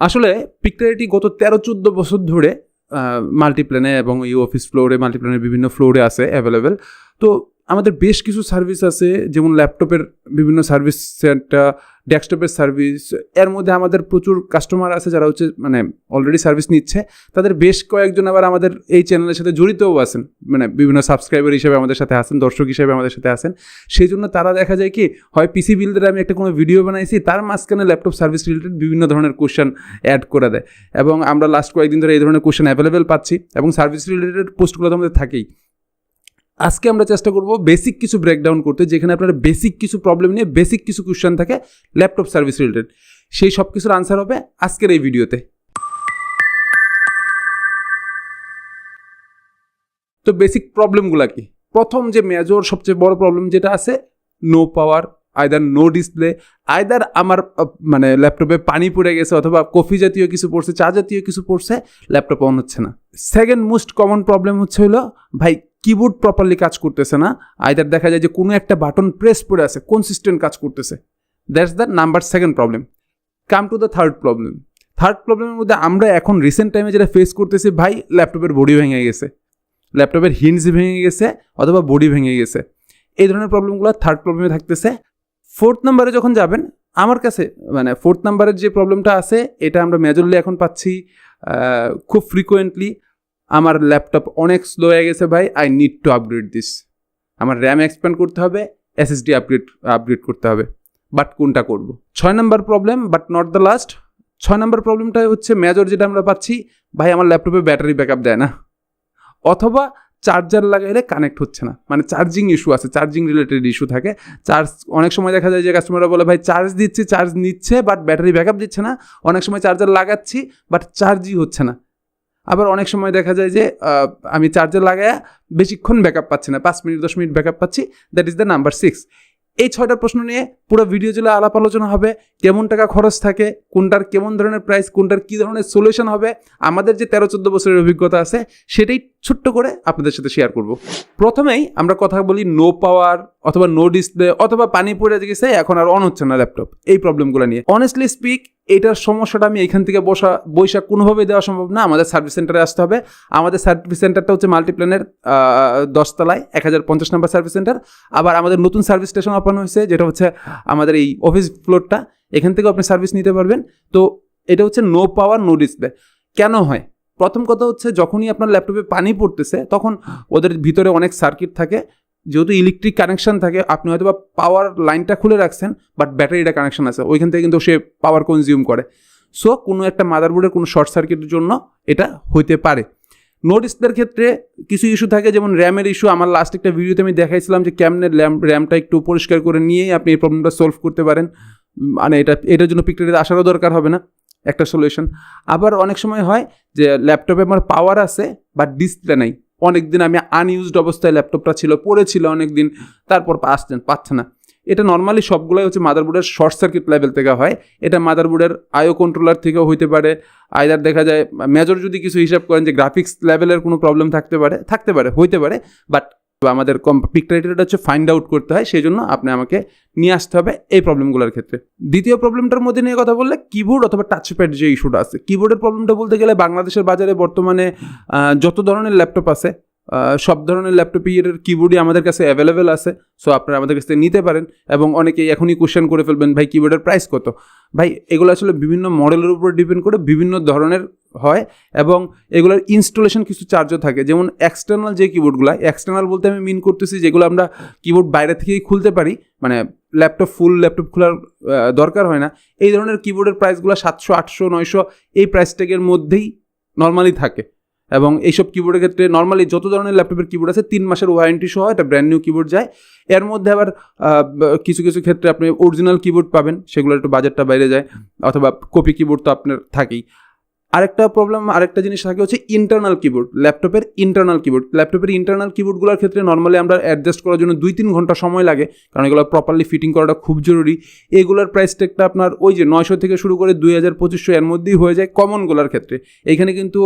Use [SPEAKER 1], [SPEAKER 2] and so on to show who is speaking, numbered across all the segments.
[SPEAKER 1] আসলে পিকটারিটি গত তেরো চোদ্দ বছর ধরে মাল্টিপ্ল্যানে এবং ইউ অফিস ফ্লোরে মাল্টিপ্ল্যানের বিভিন্ন ফ্লোরে আছে অ্যাভেলেবেল তো আমাদের বেশ কিছু সার্ভিস আছে, যেমন ল্যাপটপের বিভিন্ন সার্ভিস সেন্টার ডেস্কটপের সার্ভিস এর মধ্যে আমাদের প্রচুর কাস্টমার আছে যারা হচ্ছে মানে অলরেডি সার্ভিস নিচ্ছে। তাদের বেশ কয়েকজন আবার আমাদের এই চ্যানেলের সাথে জড়িতও আছেন মানে বিভিন্ন সাবস্ক্রাইবার হিসেবে আমাদের সাথে আছেন, দর্শক হিসেবে আমাদের সাথে আছেন। সেই জন্য তারা দেখা যায় কি, হয় পিসি বিলদের আমি একটা কোনো ভিডিও বানাইছি, তার মাঝখানে ল্যাপটপ সার্ভিস রিলেটেড বিভিন্ন ধরনের কোশ্চেন অ্যাড করে দেয়। এবং আমরা লাস্ট কয়েকদিন ধরে এই ধরনের কোশ্চেন অ্যাভেলেবেল পাচ্ছি এবং সার্ভিস রিলেটেড পোস্টগুলো তো আমাদের থাকেই। আজকে আমরা চেষ্টা করব বেসিক কিছু ব্রেকডাউন করতে, যেখানে আপনার বেসিক কিছু প্রবলেম নিয়ে বেসিক কিছু কোশ্চেন থাকে ল্যাপটপ সার্ভিস রিলেটেড সেই সব কিছুর আনসার হবে আজকের এই ভিডিওতে তো। বেসিক প্রবলেমগুলো কি? প্রথম যে মেজর সবচেয়ে বড় প্রবলেম যেটা আছে no power either no display either আমার মানে ল্যাপটপে পানি পড়ে গেছে অথবা কফি জাতীয় কিছু পড়ছে, চা জাতীয় কিছু পড়ছে ল্যাপটপ অন হচ্ছে না। সেকেন্ড মোস্ট কমন প্রবলেম হচ্ছে হলো, ভাই কিবোর্ড প্রপারলি কাজ করতেছে না আইদার দেখা যায় যে কোনো একটা বাটন প্রেস পড়ে আছে কনসিস্টেন্ট কাজ করতেছে। That's the number second problem come to the third problem third problem মধ্যে আমরা এখন রিসেন্ট টাইমে যেটা ফেস করতেছি, ভাই ল্যাপটপের বডি ভেঙে গেছে। ল্যাপটপের হিন্স ভেঙে গেছে অথবা বডি ভেঙে গেছে। এই ধরনের প্রবলেমগুলো থার্ড প্রবলেমে থাকতেছে। ফোর্থ নাম্বারে যখন যাবেন, আমার কাছে মানে ফোর্থ নাম্বারের যে প্রবলেমটা আছে, এটা আমরা মেজরলি এখন পাচ্ছি খুব ফ্রিকোয়েন্টলি আমার ল্যাপটপ অনেক স্লো হয়ে গেছে ভাই I need to upgrade this আমার র্যাম এক্সপ্যান্ড করতে হবে এসএসডি আপগ্রেড আপগ্রেড করতে হবে। বাট কোনটা করব? ছয় নম্বর problem but not the last ছয় নম্বর প্রবলেমটা হচ্ছে মেজর যেটা আমরা পাচ্ছি, ভাই আমার ল্যাপটপে ব্যাটারি ব্যাকআপ দেয় না। অথবা চার্জার লাগাইলে কানেক্ট হচ্ছে না। মানে চার্জিং ইস্যু আছে চার্জিং রিলেটেড ইস্যু থাকে। চার্জ অনেক সময় দেখা যায় যে কাস্টমাররা বলে, ভাই চার্জ দিচ্ছি চার্জ নিচ্ছে বাট ব্যাটারি ব্যাকআপ দিচ্ছে না। অনেক সময় চার্জার লাগাচ্ছি বাট চার্জই হচ্ছে না। আবার অনেক সময় দেখা যায় যে আমি চার্জার লাগায় বেশিক্ষণ ব্যাকআপ পাচ্ছি না, পাঁচ মিনিট, দশ মিনিট ব্যাকআপ পাচ্ছি that is the number six এই ছয়টা প্রশ্ন নিয়ে পুরো ভিডিও জুড়ে আলাপ আলোচনা হবে, কেমন টাকা খরচ থাকে, কোনটার কেমন ধরনের প্রাইস কোনটার কী ধরনের সলিউশন হবে, আমাদের যে তেরো, চোদ্দ বছরের অভিজ্ঞতা আছে, সেটাই ছোট্ট করে আপনাদের সাথে শেয়ার করব। প্রথমেই আমরা কথা বলি নো পাওয়ার অথবা নো ডিসপ্লে অথবা পানি পড়ে গেছে এখন আর অন হচ্ছে না ল্যাপটপ এই প্রবলেমগুলো নিয়ে। অনেস্টলি স্পিক এটার সমস্যাটা আমি এখান থেকে বসা, বৈশাখ কোনোভাবেই দেওয়া সম্ভব না। আমাদের সার্ভিস সেন্টারে আসতে হবে। আমাদের সার্ভিস সেন্টারটা হচ্ছে মাল্টিপ্ল্যানের দশতলায়, এক হাজার পঞ্চাশ নাম্বার সার্ভিস সেন্টার আবার আমাদের নতুন সার্ভিস স্টেশন ওপেন হয়েছে, যেটা হচ্ছে আমাদের এই অফিস ফ্লোরটা এখান থেকেও আপনি সার্ভিস নিতে পারবেন। তো এটা হচ্ছে নো পাওয়ার নো ডিসপ্লে কেন হয়? প্রথম কথা হচ্ছে, যখনই আপনার ল্যাপটপে পানি পড়তেছে, তখন ওদের ভিতরে অনেক সার্কিট থাকে। যেহেতু ইলেকট্রিক কানেকশন থাকে, আপনি হয়তো বা পাওয়ার লাইনটা খুলে রাখছেন বাট ব্যাটারিটা কানেকশন আছে। ওইখান থেকে কিন্তু সে পাওয়ার কনজিউম করে। সো কোনো একটা মাদারবোর্ডের কোনো শর্ট সার্কিটের জন্য এটা হইতে পারে। নো ডিসপ্লের ক্ষেত্রে কিছু ইস্যু থাকে, যেমন র্যামের ইস্যু আমার লাস্ট একটা ভিডিওতে আমি দেখাইছিলাম যে কেমনে র্যাম র্যামটা একটু পরিষ্কার করে নিয়েই আপনি এই প্রবলেমটা সলভ করতে পারেন। মানে এটা, এটার জন্য পিকটারিতে আসারও দরকার হবে না। একটা সলিউশন আবার অনেক সময় হয় যে ল্যাপটপে আমার পাওয়ার আছে বাট ডিসপ্লে নাই। অনেক দিন আমি আনইউজড অবস্থায় ল্যাপটপটা ছিল, পড়েছিল অনেক দিন তারপর আসছেন পাচ্ছে না। এটা নর্মালি সবগুলোই হচ্ছে মাদারবোর্ডের শর্ট সার্কিট লেভেল থেকে হয়। এটা মাদারবোর্ডের আয়ো কন্ট্রোলার থেকেও হইতে পারে। আইদার দেখা যায় মেজর যদি কিছু হিসাব করেন যে গ্রাফিক্স লেভেলের কোনো প্রবলেম থাকতে পারে থাকতে পারে, হইতে পারে বাট আমাদের কম পিক ক্রাইটেরিয়াটা হচ্ছে ফাইন্ড আউট করতে হয় সেই জন্য আপনি আমাকে নিয়ে আসতে হবে এই প্রবলেমগুলোর ক্ষেত্রে। দ্বিতীয় প্রবলেমটার মধ্যে নিয়ে কথা বললে কিবোর্ড অথবা টাচপ্যাড যে ইস্যুটা আছে কিবোর্ডের প্রবলেমটা বলতে গেলে বাংলাদেশের বাজারে বর্তমানে যত ধরনের ল্যাপটপ আছে সব ধরনের ল্যাপটপই এর কিবোর্ডই আমাদের কাছে অ্যাভেলেবেল আছে সো আপনারা আমাদের কাছ থেকে নিতে পারেন। এবং অনেকেই এখনই কোশ্চেন করে ফেলবেন, ভাই কিবোর্ডের প্রাইস কত? ভাই, এগুলো আসলে বিভিন্ন মডেলের উপর ডিপেন্ড করে বিভিন্ন ধরনের হয়, এবং এগুলোর ইনস্টলেশন কিছু চার্জও থাকে। যেমন এক্সটার্নাল যে কিবোর্ডগুলো এক্সটার্নাল বলতে আমি মিন করতেছি যেগুলো আমরা কিবোর্ড বাইরে থেকেই খুলতে পারি মানে ল্যাপটপ ফুল ল্যাপটপ খোলার দরকার হয় না। এই ধরনের কিবোর্ডের প্রাইসগুলো সাতশো, আটশো, নয়শো, এই প্রাইস ট্যাগের মধ্যেই নর্মালি থাকে। এবং এইসব কিবোর্ডের ক্ষেত্রে নর্মালি যত ধরনের ল্যাপটপের কিবোর্ড আছে, তিন মাসের ওয়ারেন্টি সহ একটা ব্র্যান্ড নিউ কিবোর্ড যায়। এর মধ্যে আবার কিছু কিছু ক্ষেত্রে আপনি অরিজিনাল কিবোর্ড পাবেন, সেগুলো একটু বাজারটা বাইরে যায়, অথবা কপি কিবোর্ড তো আপনার থাকেই। আরেকটা প্রবলেম আরেকটা জিনিস থাকে হচ্ছে ইন্টারনাল কিবোর্ড ল্যাপটপের ইন্টারনাল কিবোর্ড ল্যাপটপের ইন্টারনাল কিবোর্ডগুলোর ক্ষেত্রে নর্মালি আমরা অ্যাডজাস্ট করার জন্য দুই তিন ঘণ্টা সময় লাগে, কারণ এগুলো প্রপারলি ফিটিং করাটা খুব জরুরি। এগুলোর প্রাইস ট্যাগটা আপনার ওই যে নয়শো থেকে শুরু করে দুই হাজার পঁচিশশো এর মধ্যেই হয়ে যায় কমনগুলোর ক্ষেত্রে। এখানে কিন্তু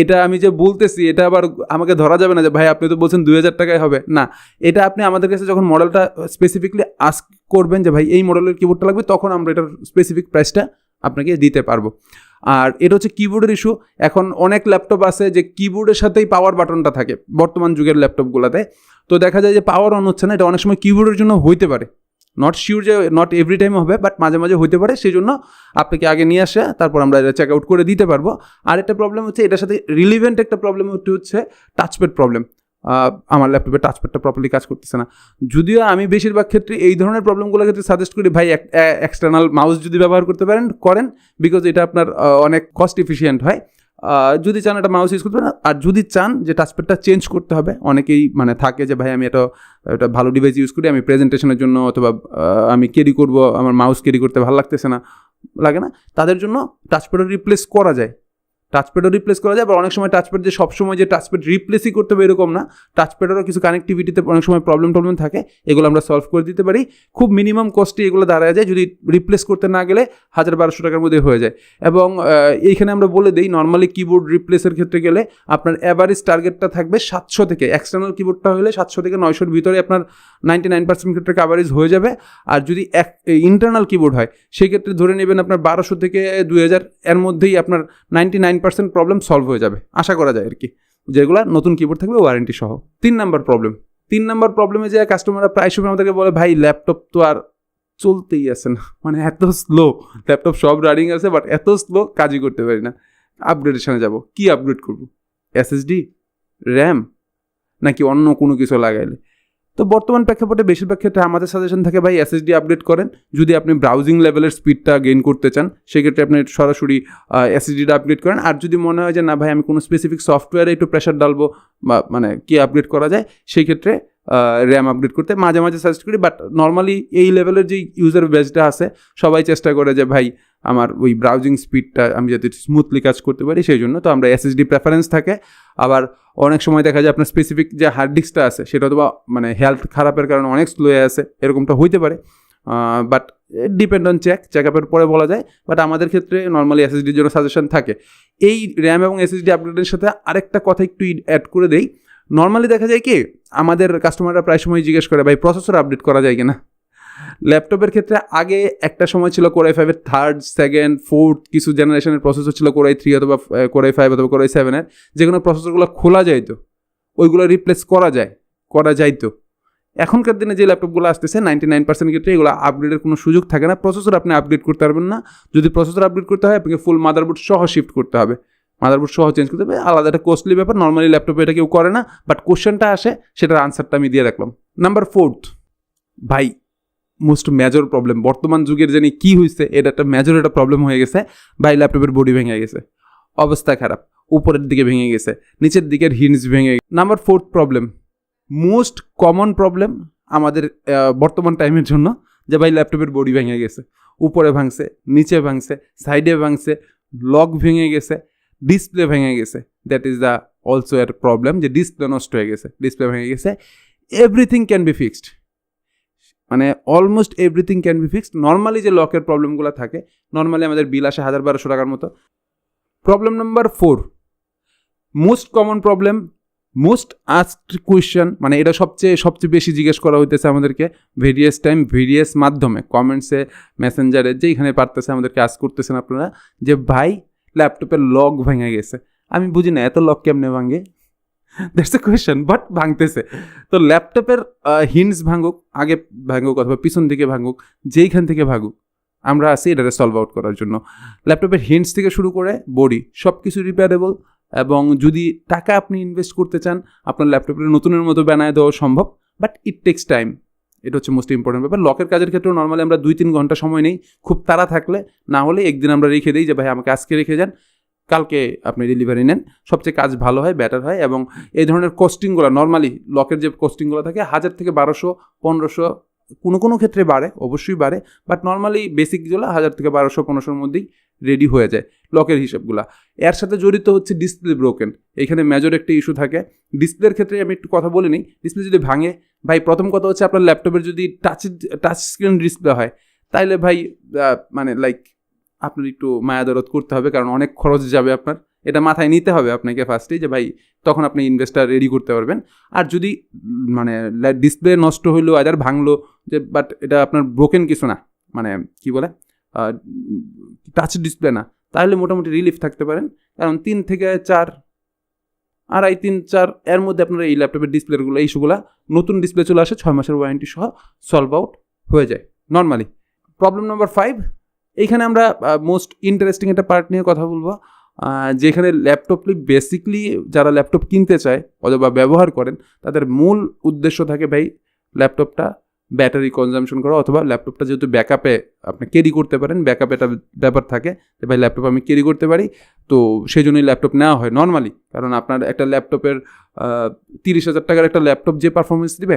[SPEAKER 1] এটা আমি যে বলতেছি, এটা আবার আমাকে ধরা যাবে না যে, ভাই, আপনি তো বলছেন দুই হাজার টাকায় হবে। না, এটা আপনি আমাদের কাছে যখন মডেলটা স্পেসিফিকলি আস্ক করবেন যে, ভাই, এই মডেলের কিবোর্ডটা লাগবে? তখন আমরা এটার স্পেসিফিক প্রাইসটা আপনাকে দিতে পারব। আর এটা হচ্ছে কিবোর্ডের ইস্যু এখন অনেক ল্যাপটপ আছে যে কিবোর্ডের সাথেই পাওয়ার বাটনটা থাকে, বর্তমান যুগের ল্যাপটপগুলোতে তো দেখা যায় যে পাওয়ার অন হচ্ছে না, এটা অনেক সময় কিবোর্ডের জন্য হইতে পারে। নট শিওর যে নট এভরি টাইম হবে বাট মাঝে মাঝে হইতে পারে সেই জন্য আপনাকে আগে নিয়ে আসে, তারপর আমরা এটা চেক আউট করে দিতে পারব। আর একটা প্রবলেম হচ্ছে, এটার সাথে রিলিভেন্ট একটা প্রবলেম হচ্ছে টাচপ্যাড প্রবলেম আমার ল্যাপটপে টাচপ্যাডটা প্রপারলি কাজ করতেছে না। যদিও আমি বেশিরভাগ ক্ষেত্রে এই ধরনের প্রবলেমগুলোর ক্ষেত্রে সাজেস্ট করি, ভাই এক্সটার্নাল মাউস যদি ব্যবহার করতে পারেন, করেন বিকজ এটা আপনার অনেক কস্ট এফিসিয়েন্ট হয়। যদি চান একটা মাউস ইউজ করতে পারেন, আর যদি চান যে টাচপ্যাডটা চেঞ্জ করতে হবে, অনেকেই মানে থাকে যে, ভাই, আমি এটা একটা ভালো ডিভাইস ইউজ করি, আমি প্রেজেন্টেশনের জন্য অথবা আমি ক্যারি করব, আমার মাউস ক্যারি করতে ভালো লাগতেছে না। লাগে না? তাদের জন্য টাচপ্যাডও রিপ্লেস করা যায়। টাচপ্যাডও রিপ্লেস করা যায়, আবার অনেক সময় টাচপ্যাড যে সবসময় যে টাচপ্যাড রিপ্লেসই করতে হবে এরকম না। টাচপ্যাডেরও কিছু কানেক্টিভিটিতে অনেক সময় প্রবলেম টবলেম থাকে, এগুলো আমরা সলভ করে দিতে পারি। খুব মিনিমাম কস্টে এগুলো দাঁড়ায় যায়, যদি রিপ্লেস করতে না গেলে হাজার বারোশো টাকার মধ্যে হয়ে যায়। এবং এইখানে আমরা বলে দিই নর্মালি কিবোর্ড রিপ্লেসের ক্ষেত্রে গেলে আপনার অ্যাভারেজ টার্গেটটা থাকবে সাতশো থেকে এক্সটার্নাল কিবোর্ডটা হলে সাতশো থেকে নয়শোর ভিতরে আপনার নাইনটি নাইন পার্সেন্ট ক্ষেত্রে কাভারেজ হয়ে যাবে। আর যদি এক ইন্টারনাল কিবোর্ড হয় সেক্ষেত্রে ধরে নেবেন আপনার বারোশো থেকে দুই হাজার এর মধ্যেই আপনার ninety nine percent problem solve হয়ে যাবে। আশা করা যায় আর কি। যেগুলো নতুন কিবোর্ড থাকবে ওয়ারেন্টি সহ। তিন নাম্বার প্রবলেম তিন নাম্বার প্রবলেমে যে কাস্টমাররা প্রায় সময় আমাদেরকে বলে, ভাই ল্যাপটপ তো আর চলতেই আছে না। মানে এত স্লো ল্যাপটপ সব রানিং আছে বাট এত স্লো কাজই করতে পারি না। আপগ্রেডেশনে যাব। কি আপগ্রেড করব? এসএসডি র্যাম নাকি অন্য কোনো কিছু লাগাইলে? তো বর্তমান প্রেক্ষাপটে বেশিরভাগ ক্ষেত্রে আমাদের সাজেশন থাকে, ভাই এসএসডি আপডেট করেন। যদি আপনি ব্রাউজিং লেভেলের স্পিডটা গেইন করতে চান, সেক্ষেত্রে আপনি সরাসরি এসএসডিটা আপডেট করেন। আর যদি মনে হয় যে, না, ভাই, আমি কোনো স্পেসিফিক সফটওয়্যারে একটু প্রেশার ডালবো বা মানে কি আপগ্রেড করা যায়? সেই ক্ষেত্রে র্যাম আপগ্রেড করতে মাঝে মাঝে সাজেস্ট করি বাট নর্মালি এই লেভেলের যে ইউজার বেসটা আছে, সবাই চেষ্টা করে যে, ভাই, আমার ওই ব্রাউজিং স্পিডটা আমি যাতে স্মুথলি কাজ করতে পারি, সেই জন্য তো আমরা এসএসডি প্রেফারেন্স থাকে। আবার অনেক সময় দেখা যায় আপনার স্পেসিফিক যে হার্ড ডিস্কটা আছে, সেটা তো মানে হেলথ খারাপের কারণে অনেক স্লো আছে, এরকমটা হইতে পারে। বাট ডিপেন্ড অন চেক চেক আপের পরে বলা যায় বাট আমাদের ক্ষেত্রে নর্মালি এসএসডির জন্য সাজেশন থাকে। এই র্যাম এবং এসএসডি আপগ্রেডের সাথে আরেকটা কথা একটু অ্যাড করে দেই। নর্মালি দেখা যায় কি, আমাদের কাস্টমাররা প্রায় সময় জিজ্ঞেস করে, ভাই প্রসেসর আপডেট করা যায় কিনা? ল্যাপটপের ক্ষেত্রে আগে একটা সময় ছিল কোরাই ফাইভের থার্ড সেকেন্ড ফোর্থ কিছু জেনারেশনের প্রসেসর ছিল কোরাই থ্রি অথবা কোরাই ফাইভ অথবা কোরাই সেভেনের যে কোনো প্রসেসরগুলো খোলা যাইতো, ওইগুলো রিপ্লেস করা যায়, করা যাইতো। এখনকার দিনে যে ল্যাপটপগুলো আসতেছে নাইনটি নাইন পার্সেন্ট ক্ষেত্রে এগুলো আপগ্রেডের কোনো সুযোগ থাকে না। প্রসেসর আপনি আপগ্রেড করতে পারবেন না। যদি প্রসেসর আপগ্রেড করতে হয়, আপনাকে ফুল মাদারবোর্ড সহ শিফট করতে হবে। মাদারবোর্ড সহ চেঞ্জ করতে হবে। আলাদা একটা কস্টলি ব্যাপার নর্মালি ল্যাপটপে এটা কেউ করে না বাট কোশ্চেনটা আসে, সেটার আনসারটা আমি দিয়ে রাখলাম। নাম্বার ফোর্থ ভাই মোস্ট মেজর প্রবলেম বর্তমান যুগের জানি কি হয়েছে এটা একটা মেজর একটা প্রবলেম হয়ে গেছে। ভাই ল্যাপটপের বডি ভেঙে গেছে, অবস্থা খারাপ, উপরের দিকে ভেঙে গেছে, নিচের দিকের হিন্স ভেঙে গেছে। Number fourth problem most common problem আমাদের বর্তমান টাইমের জন্য, যে ভাই ল্যাপটপের বডি ভেঙে গেছে, উপরে ভাঙছে, নিচে ভাঙছে সাইডে ভাঙছে লক ভেঙে গেছে ডিসপ্লে ভেঙে গেছে। দ্যাট ইজ দ্য অলসো এর প্রবলেম যে ডিসপ্লে নষ্ট হয়ে গেছে। ডিসপ্লে ভেঙে গেছে। এভরিথিং ক্যান বি ফিক্সড মানে almost everything can be fixed normally যে লকের প্রবলেমগুলো থাকে নর্মালি আমাদের বিল আসে হাজার বারোশো টাকার মতো। Problem number four most common problem most asked question মানে এটা সবচেয়ে সবচেয়ে বেশি জিজ্ঞেস করা হইতেছে আমাদেরকে ভেরিয়াস টাইম ভেরিয়াস মাধ্যমে। কমেন্টসে মেসেঞ্জারে যেইখানে পারতেছে আমাদেরকে আস করতেছেন আপনারা যে, ভাই ল্যাপটপের লক ভেঙে গেছে। আমি বুঝি না, এত লক কেমনে ভাঙে? দ্যাটস এ কোয়েশ্চেন বাট ভাঙতেছে। তো ল্যাপটপের হিন্টস ভাঙুক, আগে ভাঙুক অথবা পিছন দিকে ভাঙুক, যেইখান থেকে ভাঙুক আমরা আছি এটাকে সলভ আউট করার জন্য। ল্যাপটপের হিন্টস থেকে শুরু করে বডি সব কিছু রিপেয়ারেবল এবং যদি টাকা আপনি ইনভেস্ট করতে চান, আপনার ল্যাপটপের নতুনের মতো বানায় দেওয়া সম্ভব বাট ইট টেক্স টাইম এটা হচ্ছে মোস্ট ইম্পর্টেন্ট ব্যাপার। লকের কাজের ক্ষেত্রেও নর্মালি আমরা দুই তিন ঘণ্টা সময় নেই, খুব তাড়া থাকলে। না হলে একদিন আমরা রেখে দিই যে, ভাই, আমাকে আজকে রেখে যান, কালকে আপনি ডেলিভারি নেন। সবচেয়ে কাজ ভালো হয় ব্যাটার হয় এবং এই ধরনের কস্টিংগুলো নর্মালি লকের যে কস্টিংগুলো থাকে, হাজার থেকে বারোশো, পনেরোশো, কোনো কোনো ক্ষেত্রে বাড়ে, অবশ্যই বাড়ে। বাট নর্মালি বেসিকগুলো হাজার থেকে বারোশো, পনেরোশোর মধ্যেই রেডি হয়ে যায় লকের হিসাবগুলো। এর সাথে জড়িত হচ্ছে ডিসপ্লে ব্রোকেন এখানে মেজর একটা ইস্যু থাকে। ডিসপ্লের ক্ষেত্রে আমি একটু কথা বলে নিই। ডিসপ্লে যদি ভাঙে, ভাই, প্রথম কথা হচ্ছে আপনার ল্যাপটপের যদি টাচ টাচ স্ক্রিন ডিসপ্লে হয়, তাইলে ভাই মানে লাইক আপনার একটু মায়া দরদ করতে হবে, কারণ অনেক খরচ যাবে আপনার। এটা মাথায় নিতে হবে আপনাকে ফার্স্টেই যে ভাই, তখন আপনি ইনভেস্টার রেডি করতে পারবেন। আর যদি মানে ডিসপ্লে নষ্ট হইল আদার ভাঙলো, যে বাট এটা আপনার ব্রোকেন কিছু না। মানে কি বলে? টাচ ডিসপ্লে না, তাহলে মোটামুটি রিলিফ থাকতে পারেন। কারণ তিন থেকে চার, আড়াই তিন চার এর মধ্যে আপনার এই ল্যাপটপের ডিসপ্লেগুলো ইস্যুগুলো নতুন ডিসপ্লে চলে আসে, ছয় মাসের ওয়ারেন্টি সহ সলভ আউট হয়ে যায়। নর্মালি প্রবলেম নাম্বার ফাইভ এইখানে আমরা মোস্ট ইন্টারেস্টিং একটা পার্ট নিয়ে কথা বলব। যেখানে ল্যাপটপটি বেসিকলি যারা ল্যাপটপ কিনতে চায় অথবা ব্যবহার করেন, তাদের মূল উদ্দেশ্য থাকে ভাই ল্যাপটপটা ব্যাটারি কনজামশন করা অথবা ল্যাপটপটা যেহেতু ব্যাকআপে আপনি ক্যারি করতে পারেন ব্যাকআপে একটা ব্যাপার থাকে যে ভাই ল্যাপটপ আমি ক্যারি করতে পারি, তো সেই জন্যই ল্যাপটপ নেওয়া হয় নর্মালি কারণ আপনার একটা ল্যাপটপের তিরিশ হাজার টাকার একটা ল্যাপটপ যে পারফরমেন্স দিবে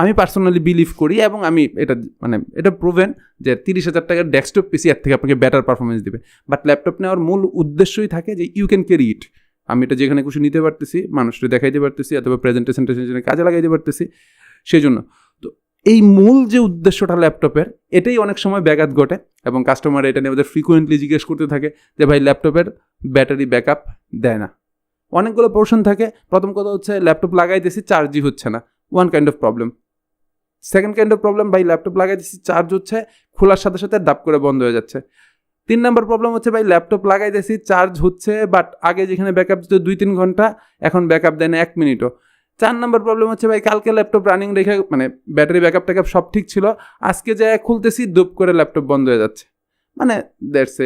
[SPEAKER 1] আমি পার্সোনালি বিলিভ করি এবং আমি এটা মানে এটা প্রুভেন যে তিরিশ হাজার টাকার ডেস্কটপ পিসি এর থেকে আপনাকে বেটার পারফরমেন্স দিবে। বাট ল্যাপটপ নেওয়ার মূল উদ্দেশ্যই থাকে যে ইউ ক্যান ক্যারি ইট আমি এটা যেখানে খুশি নিতে পারতেছি, মানুষকে দেখাইতে পারতেছি, অথবা প্রেজেন্টেশন টেশন কাজে লাগাইতে পারতেছি সেই জন্য এই মূল যে উদ্দেশ্যটা ল্যাপটপের, এটাই অনেক সময় ব্যাঘাত ঘটে এবং কাস্টমার এটা নিয়ে আমাদের ফ্রিকুয়েন্টলি জিজ্ঞেস করতে থাকে যে, ভাই, ল্যাপটপের ব্যাটারি ব্যাকআপ দেয় না। অনেকগুলো পোর্শন থাকে। প্রথম কথা হচ্ছে, ল্যাপটপ লাগাইতেছি চার্জই হচ্ছে না। One kind of problem second kind of problem ভাই, ল্যাপটপ লাগাইতেছি চার্জ হচ্ছে, খোলার সাথে সাথে ডাব করে বন্ধ হয়ে যাচ্ছে। তিন নম্বর প্রবলেম হচ্ছে, ভাই, ল্যাপটপ লাগাইতেছি চার্জ হচ্ছে বাট আগে যেখানে ব্যাকআপ দিত, দুই, তিন ঘণ্টা, এখন ব্যাকআপ দেয় না, এক মিনিটও চার নম্বর প্রবলেম হচ্ছে ভাই, কালকে ল্যাপটপ রানিং রেখে মানে ব্যাটারি ব্যাকআপ ট্যাকআপ সব ঠিক ছিল। আজকে যা খুলতেছি, দুপ করে ল্যাপটপ বন্ধ হয়ে যাচ্ছে। মানে দ্যাটস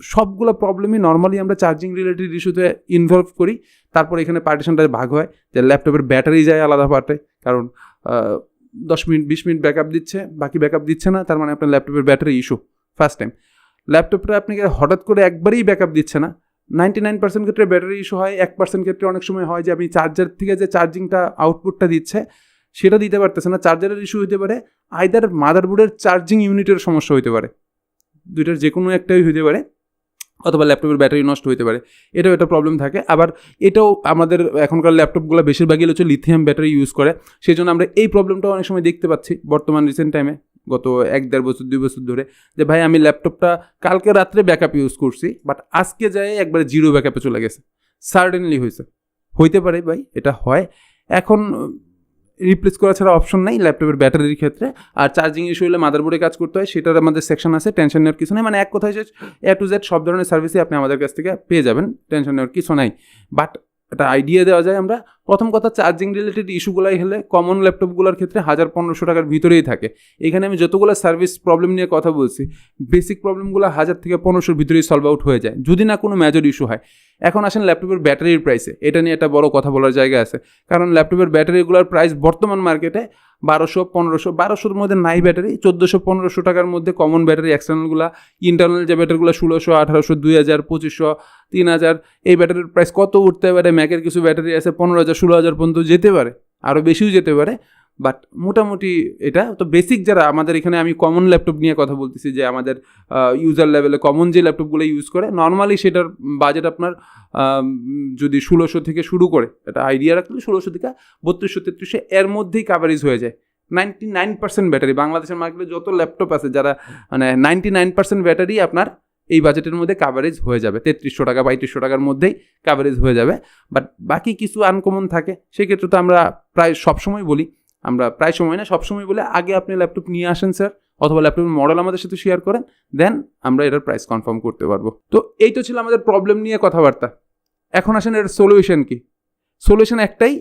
[SPEAKER 1] সবগুলো প্রবলেমই নর্মালি আমরা চার্জিং রিলেটেড ইস্যুতে ইনভলভ করি। তারপর এখানে পার্টিশনটা ভাগ হয়, যে ল্যাপটপের ব্যাটারি যায় আলাদা পার্টে কারণ দশ মিনিট, বিশ মিনিট ব্যাকআপ দিচ্ছে, বাকি ব্যাকআপ দিচ্ছে না, তার মানে আপনার ল্যাপটপের ব্যাটারি ইস্যু ফার্স্ট টাইম ল্যাপটপটা আপনাকে হঠাৎ করে একবারেই ব্যাকআপ দিচ্ছে না। নাইনটি নাইন পার্সেন্ট ক্ষেত্রে ব্যাটারি ইস্যু হয়, এক পার্সেন্ট ক্ষেত্রে অনেক সময় হয় যে আপনি চার্জার থেকে যে চার্জিংটা আউটপুটটা দিচ্ছে, সেটা দিতে পারতেছে না। চার্জারের ইস্যু হতে পারে আইদার মাদারবোর্ডের চার্জিং ইউনিটের সমস্যা হতে পারে, দুইটার যে কোনো একটাই হতে পারে, অথবা ল্যাপটপের ব্যাটারি নষ্ট হতে পারে, এটাও একটা প্রবলেম থাকে। আবার এটাও আমাদের এখনকার ল্যাপটপগুলো বেশিরভাগই হচ্ছে লিথিয়াম ব্যাটারি ইউজ করে সেই জন্য আমরা এই প্রবলেমটাও অনেক সময় দেখতে পাচ্ছি বর্তমান রিসেন্ট টাইমে গত এক দেড় বছর, দুই বছর ধরে যে, ভাই, আমি ল্যাপটপটা কালকে রাত্রে ব্যাকআপ ইউজ করছি বাট আজকে যায় একবারে জিরো ব্যাকআপে চলে গেছে। সার্টেনলি হয়েছে। হইতে পারে ভাই, এটা হয়। এখন রিপ্লেস করা ছাড়া অপশন নাই ল্যাপটপের ব্যাটারির ক্ষেত্রে। আর চার্জিং ইস্যু হলে মাদারবোর্ডে কাজ করতে হয়, সেটার আমাদের সেকশন আছে টেনশন নেওয়ার কিছু নেই। মানে এক কথায় এ টু জেড সব ধরনের সার্ভিসই আপনি আমাদের কাছ থেকে পেয়ে যাবেন টেনশন নেওয়ার কিছু নাই। বাট একটা আইডিয়া দেওয়া যায় আমরা প্রথম কথা চার্জিং রিলেটেড ইস্যুগুলাই হলে কমন ল্যাপটপগুলোর ক্ষেত্রে হাজার পনেরোশো টাকার ভিতরেই থাকে। এখানে আমি যতগুলো সার্ভিস প্রবলেম নিয়ে কথা বলছি বেসিক প্রবলেমগুলো হাজার থেকে পনেরোশোর ভিতরেই সলভ আউট হয়ে যায়, যদি না কোনো মেজর ইস্যু হয়। এখন আসেন ল্যাপটপের ব্যাটারির প্রাইসে এটা নিয়ে একটা বড় কথা বলার জায়গা আছে। কারণ ল্যাপটপের ব্যাটারিগুলোর প্রাইস বর্তমান মার্কেটে বারোশো, পনেরোশো, বারোশোর মধ্যে নাই ব্যাটারি, চোদ্দোশো, পনেরোশো টাকার মধ্যে কমন ব্যাটারি এক্সটার্নালগুলো ইন্টারনাল যে ব্যাটারিগুলো ষোলোশো, আঠারোশো, দুই হাজার, পঁচিশশো, তিন হাজার, এই ব্যাটারির প্রাইস কত উঠতে পারে ম্যাকের কিছু ব্যাটারি আছে, পনেরো হাজার ষোলো হাজার পর্যন্ত যেতে পারে আরও বেশিও যেতে পারে বাট মোটামুটি এটা, তো বেসিক যারা আমাদের এখানে আমি কমন ল্যাপটপ নিয়ে কথা বলতেছি যে আমাদের ইউজার লেভেলে কমন যে ল্যাপটপগুলো ইউজ করে নর্মালি সেটার বাজেট আপনার যদি ষোলোশো থেকে শুরু করে এটা আইডিয়া রাখলে ষোলোশো থেকে বত্রিশশো, তেত্রিশশো এর মধ্যেই কাভারেজ হয়ে যায়। নাইনটি নাইন পার্সেন্ট ব্যাটারি বাংলাদেশের মার্কেটে যত ল্যাপটপ আছে যারা মানে নাইনটি নাইন পার্সেন্ট ব্যাটারি আপনার এই বাজেটের মধ্যে কাভারেজ হয়ে যাবে। তেত্রিশশো টাকা বাইত্রিশশো টাকার মধ্যেই কাভারেজ হয়ে যাবে। বাট বাকি কিছু আনকমন থাকে, সেক্ষেত্রে তো আমরা প্রায় সবসময় বলি, আমরা প্রায় সময় না, সবসময় বলে আগে আপনি ল্যাপটপ নিয়ে আসেন স্যার অথবা ল্যাপটপের মডেল আমাদের সাথে শেয়ার করেন দেন আমরা এটার প্রাইস কনফার্ম করতে পারব। তো এই তো ছিল আমাদের প্রবলেম নিয়ে কথাবার্তা। এখন আসেন এর সলিউশন কি? সলিউশন একটাই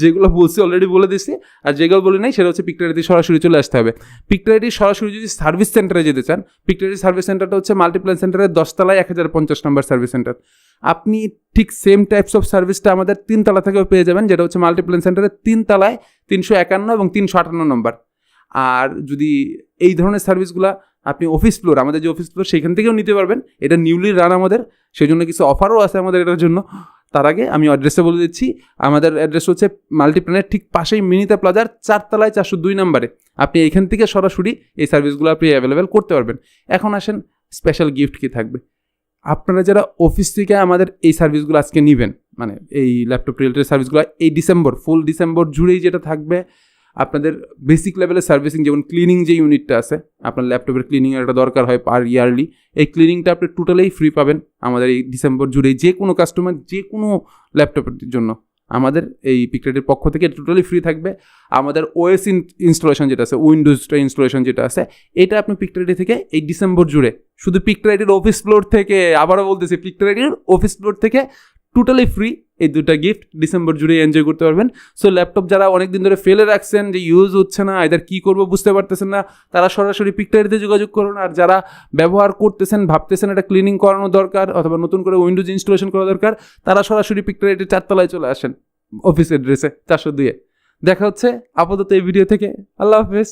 [SPEAKER 1] যেগুলো বলছি অলরেডি বলে দিচ্ছি আর যেগুলো বলি নাই, সেটা হচ্ছে পিকটারিটি সরাসরি চলে আসতে হবে। পিকটারিটি সরাসরি যদি সার্ভিস সেন্টারে যেতে চান পিকটারিটি সার্ভিস সেন্টারটা হচ্ছে মাল্টিপ্লান সেন্টারের দশতলায় এক হাজার পঞ্চাশ নম্বর সার্ভিস সেন্টার আপনি ঠিক সেম টাইপস অফ সার্ভিসটা আমাদের তিনতলা থেকেও পেয়ে যাবেন, যেটা হচ্ছে মাল্টিপ্লান সেন্টারের তিনতলায় তিনশো একান্ন এবং তিনশো আটান্ন নম্বর আর যদি এই ধরনের সার্ভিসগুলো আপনি অফিস ফ্লোর আমাদের যে অফিস ফ্লোর সেখান থেকেও নিতে পারবেন। এটা নিউলি রান আমাদের সেই জন্য কিছু অফারও আছে আমাদের এটার জন্য। তার আগে আমি অ্যাড্রেসে বলে দিচ্ছি। আমাদের অ্যাড্রেস হচ্ছে মাল্টিপ্ল্যানের ঠিক পাশেই মিনিতা প্লাজার চারতলায় চারশো দুই নম্বরে। আপনি এখান থেকে সরাসরি এই সার্ভিসগুলো আপনি অ্যাভেলেবেল করতে পারবেন। এখন আসেন স্পেশাল গিফট কি থাকবে? আপনারা যারা অফিস থেকে আমাদের এই সার্ভিসগুলো আজকে নেবেন মানে এই ল্যাপটপ রিলেটেড সার্ভিসগুলো এই ডিসেম্বর ফুল ডিসেম্বর জুড়েই যেটা থাকবে আপনাদের বেসিক লেভেলের সার্ভিসিং যেমন ক্লিনিং যে ইউনিটটা আছে, আপনার ল্যাপটপের ক্লিনিংয়ের একটা দরকার হয় পার ইয়ারলি এই ক্লিনিংটা আপনি টোটালেই ফ্রি পাবেন আমাদের এই ডিসেম্বর জুড়ে যে কোনো কাস্টমার যে কোনো ল্যাপটপের জন্য। আমাদের এই পিকটাইটের পক্ষ থেকে টোটালি ফ্রি থাকবে। আমাদের ওএস ইনস্টলেশন যেটা আছে উইন্ডোজটা ইনস্টলেশন যেটা আছে, এটা আপনি পিকটাইটি থেকে এই ডিসেম্বর জুড়ে, শুধু পিকটাইটের অফিস ফ্লোর থেকে, আবারও বলতেছি পিকটাইটের অফিস ফ্লোর থেকে টোটালি ফ্রি এই দুটা গিফট ডিসেম্বর জুড়ে এনজয় করতে পারবেন। সো ল্যাপটপ যারা অনেক দিন ধরে ফেলে রাখছেন, যে ইউজ হচ্ছে না, এদের কী করব বুঝতে পারতেছেন না, তারা সরাসরি পিকটাইটিতে যোগাযোগ করুন। আর যারা ব্যবহার করতেছেন, ভাবতেছেন এটা ক্লিনিং করানো দরকার অথবা নতুন করে উইন্ডোজ ইনস্টলেশন করা দরকার, তারা সরাসরি পিকটাইটের চারতলায় চলে আসেন অফিস অ্যাড্রেসে চারশো দুয়ে দেখা হচ্ছে আপাতত এই ভিডিও থেকে। আল্লাহ হাফেজ।